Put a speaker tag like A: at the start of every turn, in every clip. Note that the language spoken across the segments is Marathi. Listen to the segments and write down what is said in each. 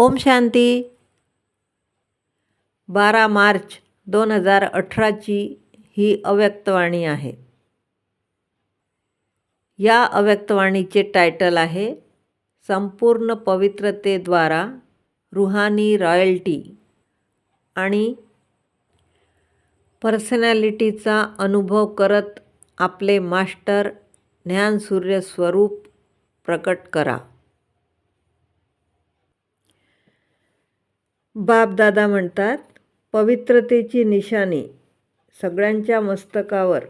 A: ओम शांती. बारा मार्च दोन हजार अठराची ही अव्यक्तवाणी आहे. या अव्यक्तवाणीचे टायटल आहे संपूर्ण पवित्रतेद्वारा रुहानी रॉयल्टी आणि पर्सनॅलिटीचा अनुभव करत आपले मास्टर ज्ञानसूर्य स्वरूप प्रकट करा. बापदादा म्हणतात पवित्रतेची निशाणी सगळ्यांच्या मस्तकावर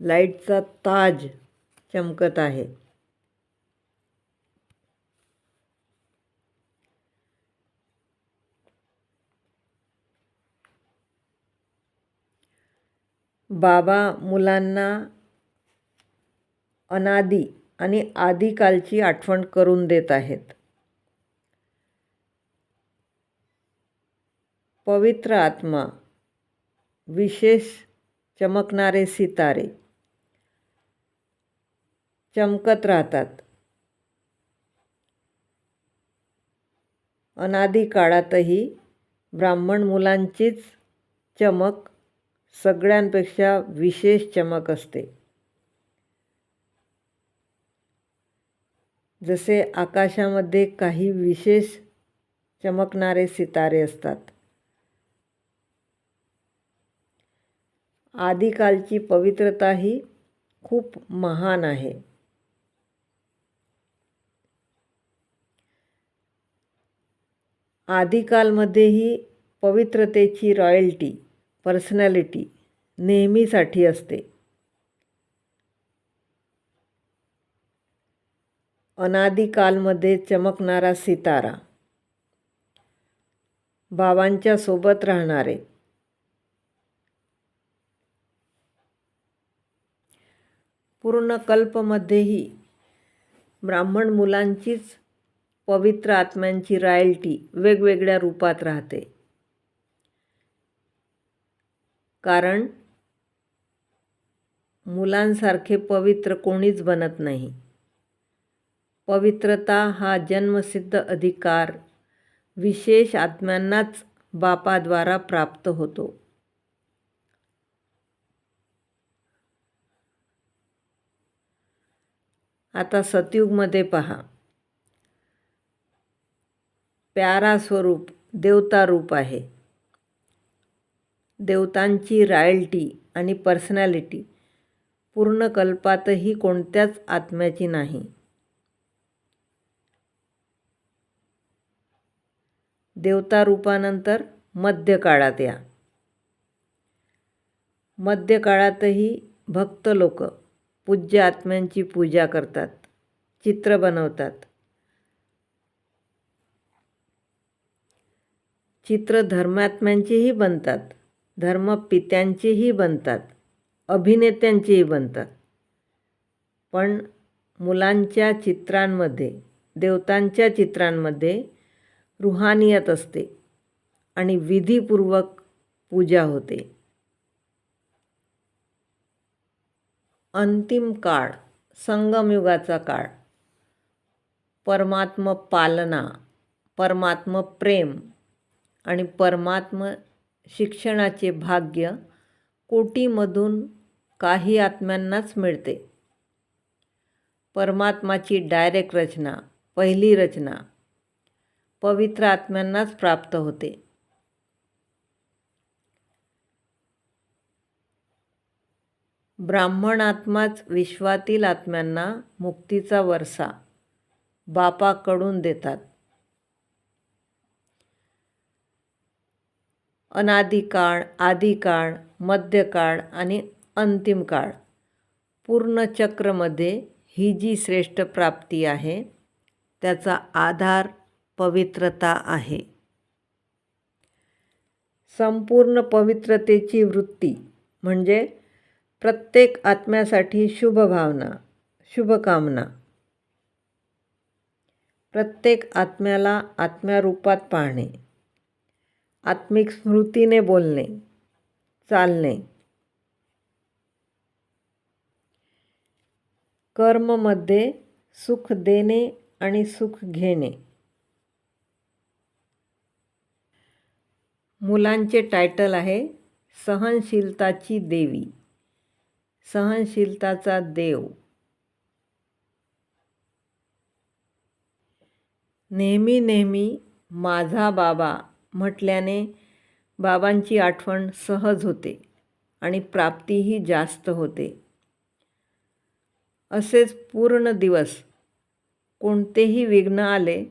A: लाईटचा ताज चमकत आहे. बाबा मुलांना अनादी आणि आदिकालची आठवण करून देत आहेत. पवित्र आत्मा विशेष चमकणारे सितारे चमकत राहतात. अनादी काळातही ब्राह्मण मुलांचीच चमक सगळ्यांपेक्षा विशेष चमक असते. जसे आकाशामध्ये काही विशेष चमकणारे सितारे असतात आदिकालची पवित्रता ही खूप महान आहे. आदिकालमध्येही पवित्रतेची रॉयल्टी पर्सनॅलिटी नेहमीसाठी असते. अनादिकालमध्ये चमकणारा सितारा बाबांच्या सोबत राहणारे पूर्ण कल्पमध्येही ब्राह्मण मुलांचीच पवित्र आत्म्यांची रॉयल्टी वेगवेगळ्या रूपात राहते. कारण मुलांसारखे पवित्र कोणीच बनत नाही. पवित्रता हा जन्मसिद्ध अधिकार विशेष आत्म्यांनाच बापाद्वारा प्राप्त होतो. आता सतयुगमध्ये पहा. प्यारा स्वरूप देवता रूप आहे. देवतांची रॉयल्टी आणि पर्सनॅलिटी पूर्ण कल्पातही कोणत्याच आत्म्याची नाही. देवता रूपानंतर मध्यकाळात या. मध्यकाळातही भक्त लोक पूज्य आत्म्यांची पूजा करतात चित्र बनवतात. चित्र धर्मात्म्यांचेही बनतात धर्मपित्यांचेही बनतात अभिनेत्यांचेही बनतात. पण मुलांच्या चित्रांमध्ये देवतांच्या चित्रांमध्ये रुहानियत असते आणि विधीपूर्वक पूजा होते. अंतिम काळ संगमयुगाचा काळ. परमात्म पालना परमात्म प्रेम आणि परमात्म शिक्षणाचे भाग्य कोटीमधून काही आत्म्यांनाच मिळते. परमात्माची डायरेक्ट रचना पहिली रचना पवित्र आत्म्यांनाच प्राप्त होते. ब्राह्मण आत्माच विश्वातील आत्म्यांना मुक्तीचा वरसा बापाकडून देतात. अनादिकाळ आदिकाळ मध्यकाळ आणि अंतिम काळ पूर्ण चक्रमध्ये ही जी श्रेष्ठ प्राप्ती आहे त्याचा आधार पवित्रता आहे. संपूर्ण पवित्रतेची वृत्ती म्हणजे प्रत्येक आत्म्यासाठी शुभभावना शुभकामना. प्रत्येक आत्म्याला आत्म्यारूपात पाहणे आत्मिक स्मृतीने बोलणे चालणे. कर्ममध्ये सुख देणे आणि सुख घेणे. मुलांचे टायटल आहे सहनशीलताची देवी. सहनशीलताचा देव. नेहमी नेहमी माझा बाबा म्हटल्याने बाबांची आठवण सहज होते आणि प्राप्तीही जास्त होते. असेच पूर्ण दिवस कोणतेही विघ्न आले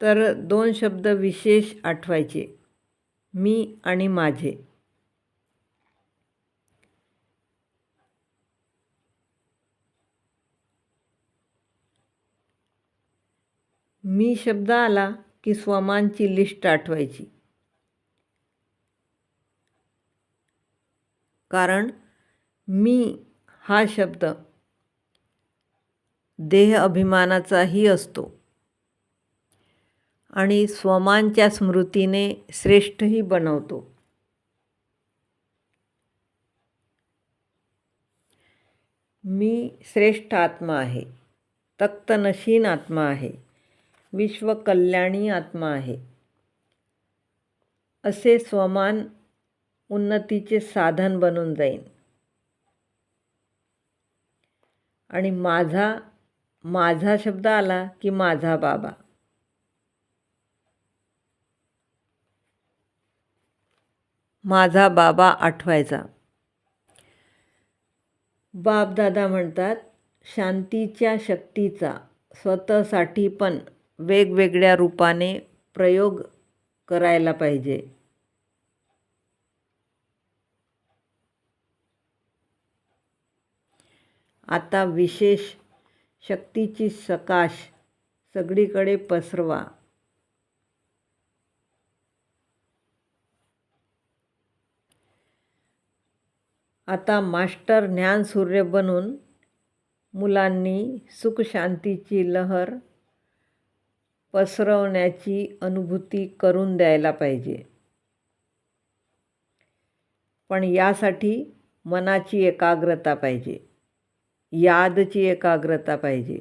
A: तर दोन शब्द विशेष आठवायचे मी आणि माझे. मी शब्द आला की स्वमांची लिस्ट आठवायची. कारण मी हा शब्द देह अभिमानाचाही असतो. आणि स्वमांच्या स्मृतीने श्रेष्ठही बनवतो. मी श्रेष्ठ आत्मा आहे. तक्तनशीन आत्मा आहे. विश्वकल्याणी आत्मा आहे. असे स्वमान उन्नतीचे साधन बनून जाईन. आणि माझा माझा शब्द आला की माझा बाबा. माझा बाबा आठवायचा. बापदादा म्हणतात शांतीच्या शक्तीचा स्वतःसाठी पण वेगवेगळ्या रूपाने प्रयोग करायला पाहिजे. आता विशेष शक्तीची सकाश सगळीकडे पसरवा. आता मास्टर ज्ञानसूर्य बनून मुलांनी सुखशांतीची लहर पसरवण्याची अनुभूती करून द्यायला पाहिजे. पण यासाठी मनाची एकाग्रता पाहिजे. यादची एकाग्रता पाहिजे.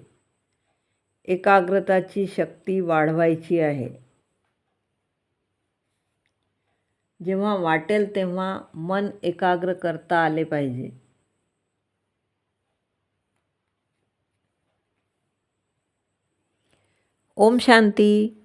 A: एकाग्रताची शक्ती वाढवायची आहे. जेव्हा वाटेल तेव्हा मन एकाग्र करता आले पाहिजे. ओम शांती